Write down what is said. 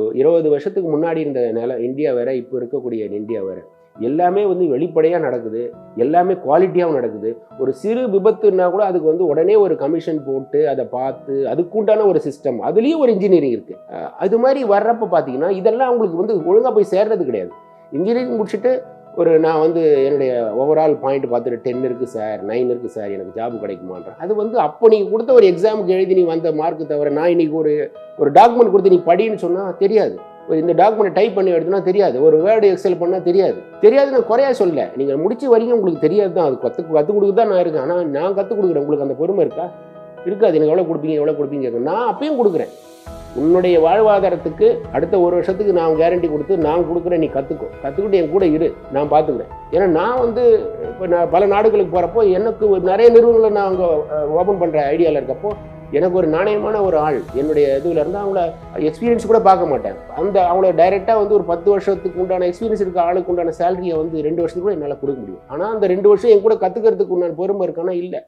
ஒரு இருபது வருஷத்துக்கு முன்னாடி இருந்த நில இந்தியா வேற இப்போ இருக்கக்கூடிய இந்தியா வேற. எல்லாமே வந்து வெளிப்படையாக நடக்குது. எல்லாமே குவாலிட்டியாகவும் நடக்குது. ஒரு சிறு விபத்துன்னா கூட அதுக்கு வந்து உடனே ஒரு கமிஷன் போட்டு அதை பார்த்து அதுக்குண்டான ஒரு சிஸ்டம் அதுலேயும் ஒரு இன்ஜினியரிங் இருக்குது அது மாதிரி வர்றப்ப பார்த்தீங்கன்னா இதெல்லாம் அவங்களுக்கு வந்து ஒழுங்காக போய் சேர்றது கிடையாது. இன்ஜினியரிங் முடிச்சுட்டு ஒரு நான் வந்து என்னுடைய ஓவரால் பாயிண்ட் பார்த்துட்டு டென் இருக்குது சார் நைன் இருக்குது சார் எனக்கு ஜாப் கிடைக்குமான்றேன். அது வந்து அப்போ நீங்கள் கொடுத்த ஒரு எக்ஸாமுக்கு எழுதி நீ வந்த மார்க்கு தவிர நான் இன்னைக்கு ஒரு ஒரு டாக்குமெண்ட் கொடுத்து நீ படின்னு சொன்னால் தெரியாது. ஒரு இந்த டாக்குமெண்ட் டைப் பண்ணி எடுத்தோம்னா தெரியாது. ஒரு வேர்டு எக்ஸல் பண்ணால் தெரியாது. தெரியாது நான் குறையா சொல்ல நீங்கள் முடிச்ச வரைக்கும் உங்களுக்கு தெரியாது தான். அது கற்று கற்றுக் கொடுக்க தான் நான் இருக்கேன். ஆனால் நான் கற்றுக் கொடுக்குறேன். உங்களுக்கு அந்த பொறுமை இருக்கா? இருக்காது. எனக்கு எவ்வளோ கொடுப்பீங்க எவ்வளோ கொடுப்பீங்க நான் அப்பயும் கொடுக்குறேன். உன்னுடைய வாழ்வாதாரத்துக்கு அடுத்த ஒரு வருஷத்துக்கு நான் கேரண்டி கொடுத்து நான் கொடுக்குறேன் நீ கற்றுக்கோ கற்றுக்கிட்டு என் கூட இரு நான் பார்த்துக்கிறேன் ஏன்னா நான் வந்து இப்போ நான் பல நாடுகளுக்கு போகிறப்போ எனக்கு நிறைய நிறுவனங்களை நான் அங்கே ஓப்பன் பண்ணுற ஐடியாவில் இருக்கப்போ எனக்கு ஒரு நாணயமான ஒரு ஆள் என்னுடைய இதுவில் இருந்தால் அவங்கள எக்ஸ்பீரியன்ஸ் கூட பார்க்க மாட்டேன். அந்த அவங்கள டைரெக்டாக வந்து ஒரு பத்து வருஷத்துக்கு உண்டான எக்ஸ்பீரியன்ஸ் இருக்க ஆளுக்கு உண்டான சேலரியை வந்து ரெண்டு வருஷத்துக்கு கூட என்னால் கொடுக்க முடியும். ஆனால் அந்த ரெண்டு வருஷம் என் கூட கற்றுக்கிறதுக்கு உண்டான பொறுமை இருக்கானா? இல்லை.